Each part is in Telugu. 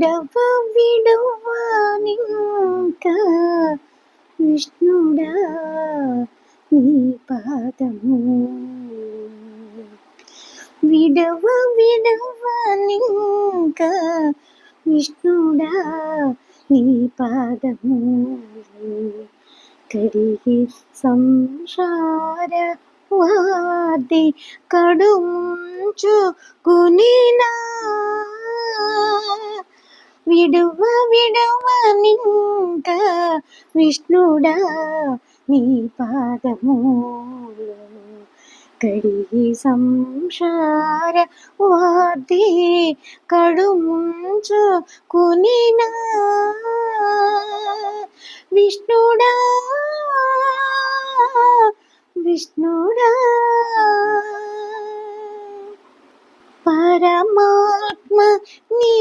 విడవ విడవానింక విష్ణుడా నీ పాదము. విడవ విడవానింక విష్ణుడా నీ పాదము. కడిగి సంసార వాది కడుంచు కునినా విడువ విడవ నింక విష్ణుడా నీ పాదము కడిగి సంసార వాది కడుముంచు కునినా. విష్ణుడా విష్ణుడా పరమా నీ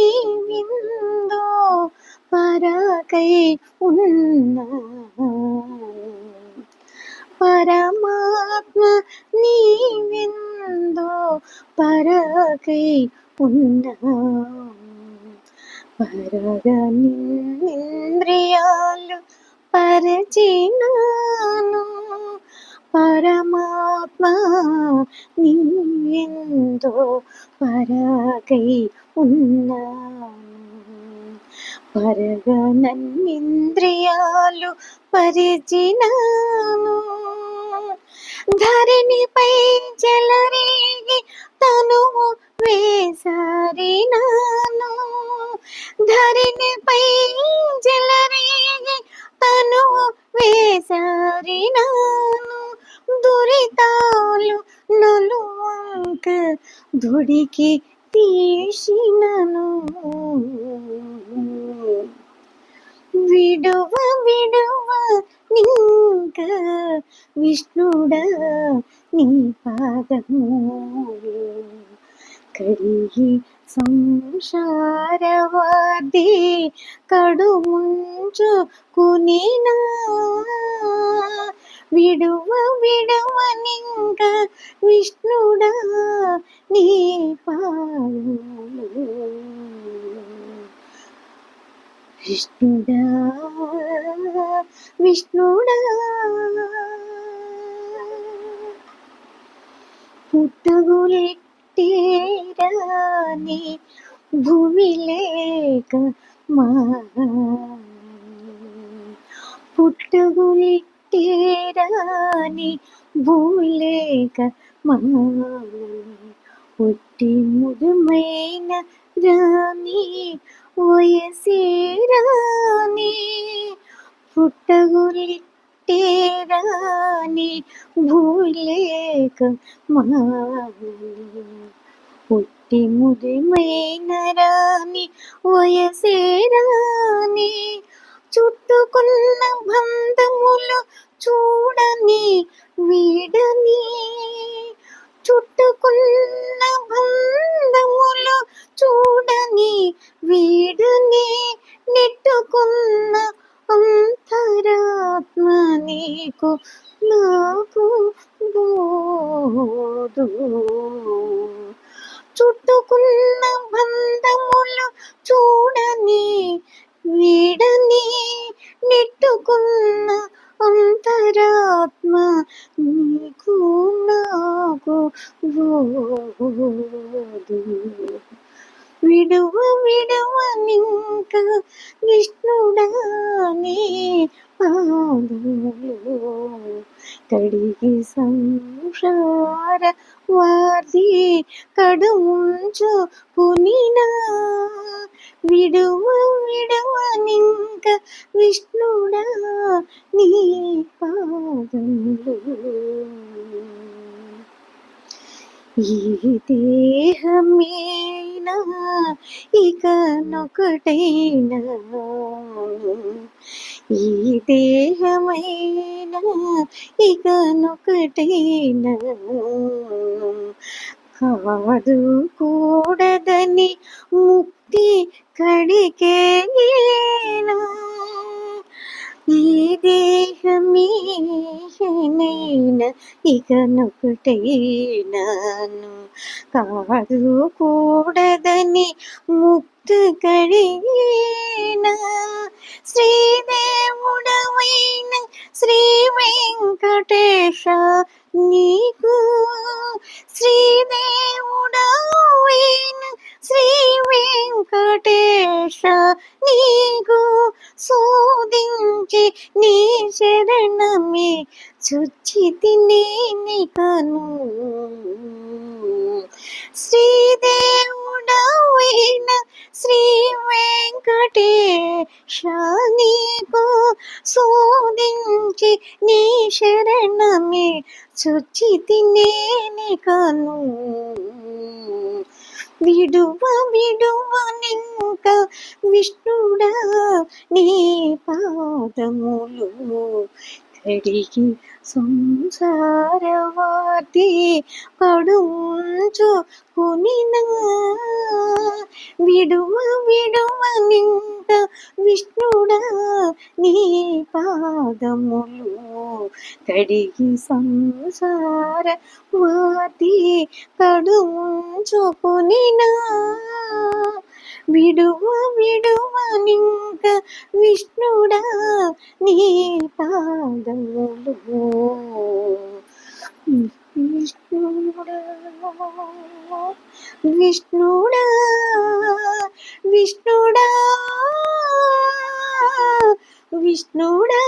విందో పరకై ఉన్నా. పరమాత్మ నీ విందో పరకై పరగ నింద్రియాలు పరచినాను. పరమా పరమాత్మ నీందో పరగై ఉన్నాను పరగనన్నింద్రియాలు పరిచినాను. ధరణిపై దుడికి తీసినను. విడువ విడువ నింక విష్ణుడా నీ పాదము. కడిగి సంసారవాది కడుముంచు కునినా. విడువ విడవ నింక విష్ణుడా నీ పాదము విష్ణుడా విష్ణుడా. పుట్టగులెట్టేరాని భూమి లేక మా పుట్టగులెట్టి तेरानी भूलेगा माननी ഒട്ടി മുഴുമൈന രാണി വയസേരാണി പുട്ടകുലിട്ടേരാണി ഭൂലേക മാനനി ഒട്ടി മുഴുമൈന രാണി വയസേരാണി చుట్టుకున్న బంధములు చూడని వీడని. చుట్టుకున్న బంధములు చూడని వీడని నెట్టుకున్న అంతరాత్మ నీకు నాకు బోదు. చుట్టుకున్న బోదు విడువ విడువ నింక విష్ణుడానే పాదములు కడిగి సంసార వారి కడుముంచు పునినా. విడువ విడువ నింక విష్ణుడా నీ పాదం ఈ దేహమేనా? ఇక నొకటైనా? ఈ దేహమైనా? ఇక నొకటైనా? కాదు కూడదని ముక్తి కడికేనా ఈ దేహమేనైనా ఇక నొకటైనాను కాదు కూడదని ముక్త కడిగిన. శ్రీదేవుడవైన శ్రీ వెంకటేశ నీకు శ్రీదేవుడవైన శ్రీ వెంకటేశ నీకు శోధించి నీ శరణమే చుచ్చితి నేనికను శ్రీదేవుడవైన శ్రీ వెంకటేశీకు శోధించి నీ శరణమే చుచ్చితి నేనికను విడువ విడువ నింక విష్ణుడా నీ పాదములు కడిగి సంసారవాది పడుంచు కొనినా. విడువ విడువ నింక విష్ణు నీ పాదములు కడిగి సంసార వాతి కడుంచుకునినా విడువ విడువ నింక విష్ణుడా నీ పాదములు. విష్ణుడా విష్ణుడా విష్ణుడా. విష్ణుడా.